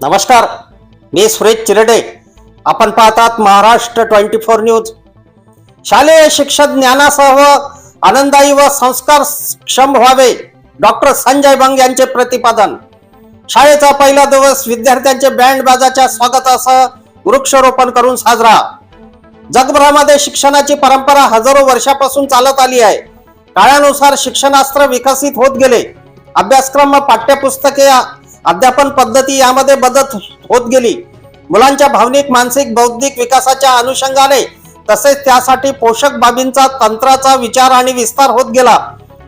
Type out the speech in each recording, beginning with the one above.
नमस्कार मी सुरेश चिरडे. आपण पाहतात महाराष्ट्र ट्वेंटी फोर न्यूज. शालेय शिक्षण ज्ञानासह आनंदायी व संस्कार क्षम व्हावे डॉक्टर संजय बंग यांचे प्रतिपादन. शाळेचा पहिला दिवस विद्यार्थ्यांचे बँड बाजाच्या स्वागतासह वृक्षारोपण करून साजरा. जगभरामध्ये शिक्षणाची परंपरा हजारो वर्षापासून चालत आली आहे. काळानुसार शिक्षणास्त्र विकसित होत गेले. अभ्यासक्रम पाठ्यपुस्तके अध्यापन पद्धती यामध्ये बदल होत गेली. मुलांच्या भावनिक मानसिक बौद्धिक विकासाच्या अनुषंगाने तसेच त्यासाठी पोषक बाबींचा तंत्राचा विचार आणि विस्तार होत गेला.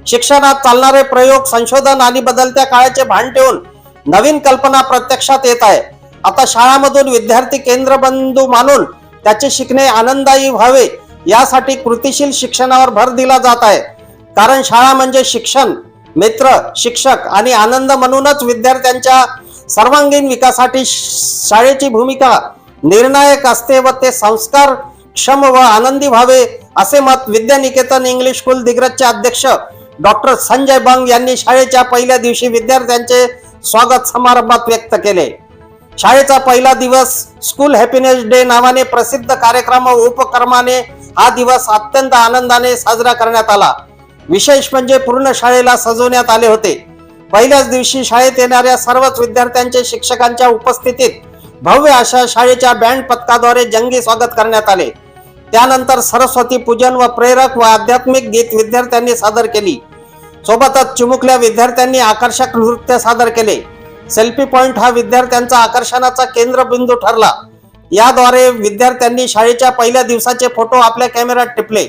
शिक्षणात चालणारे प्रयोग संशोधन आणि बदलत्या काळाचे भान ठेवून नवीन कल्पना प्रत्यक्षात येत आहे. आता शाळामधून विद्यार्थी केंद्रबंधू मानून त्याचे शिकणे आनंददायी व्हावे यासाठी कृतीशील शिक्षणावर भर दिला जात आहे. कारण शाळा म्हणजे शिक्षण. मित्र शिक्षक आणि आनंद म्हणूनच विद्यार्थ्यांच्या सर्वांगीण विकासासाठी शाळेची भूमिका निर्णायक असते व ते संस्कार क्षम व आनंदी व्हावे असे मत विद्यानिकेतन इंग्लिश स्कूल दिग्रजचे अध्यक्ष डॉक्टर संजय बंग यांनी शाळेच्या पहिल्या दिवशी विद्यार्थ्यांचे स्वागत समारंभात व्यक्त केले. शाळेचा पहिला दिवस स्कूल हॅपीनेस डे नावाने प्रसिद्ध कार्यक्रम व उपक्रमाने हा दिवस अत्यंत आनंदाने साजरा करण्यात आला. विशेष म्हणजे पूर्ण शाळेला सजवण्यात आले होते. पहिल्याच दिवशी शाळेत येणाऱ्या सर्वच विद्यार्थ्यांचे शिक्षकांच्या उपस्थितीत भव्य अशा शाळेच्या बँड पथकाद्वारे जंगी स्वागत करण्यात आले. त्यानंतर सरस्वती पूजन व प्रेरक व आध्यात्मिक गीत विद्यार्थ्यांनी सादर केली. सोबतच चिमुकल्या विद्यार्थ्यांनी आकर्षक नृत्य सादर केले. सेल्फी पॉइंट हा विद्यार्थ्यांचा आकर्षणाचा केंद्रबिंदू ठरला. याद्वारे विद्यार्थ्यांनी शाळेच्या पहिल्या दिवसाचे फोटो आपल्या कॅमेऱ्यात टिपले.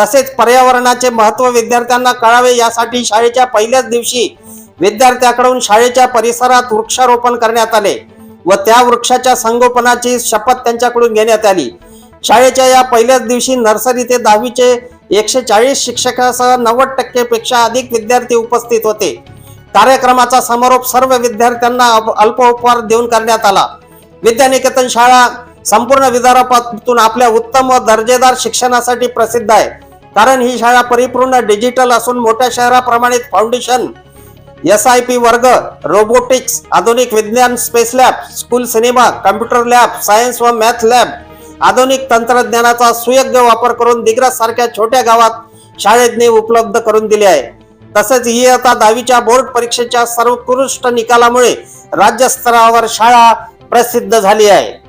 तसेच पर्यावरणाचे महत्त्व विद्यार्थ्यांना कळावे यासाठी शाळेच्या पहिल्याच दिवशी विद्यार्थ्याकडून शाळेच्या परिसरात वृक्षारोपण करण्यात आले व त्या वृक्षाच्या संगोपनाची शपथ त्यांच्याकडून घेण्यात आली. शाळेच्या या पहिल्याच दिवशी नर्सरी ते दहावीचे एकशे चाळीस शिक्षकासह नव्वद टक्केपेक्षा अधिक विद्यार्थी उपस्थित होते. कार्यक्रमाचा समारोप सर्व विद्यार्थ्यांना अप- अल्प उपहार देऊन करण्यात आला. विद्यानिकेतन शाळा संपूर्ण विदर्भातून आपल्या उत्तम व दर्जेदार शिक्षणासाठी प्रसिद्ध आहे. कारण ही शाळा परिपूर्ण डिजिटल असून मोठ्या शहराप्रमाणे फाउंडेशन एस आय पी वर्ग रोबोटिक्स आधुनिक विज्ञान space lab school cinema computer lab science व मॅथ लॅब आधुनिक तंत्रज्ञानाचा सुयोग्य वापर करून दिग्रज सारख्या छोट्या गावात शाळेतने उपलब्ध करून दिली आहे. तसेच ही आता दहावीच्या बोर्ड परीक्षेच्या सर्वोत्कृष्ट निकालामुळे राज्यस्तरावर शाळा प्रसिद्ध झाली आहे.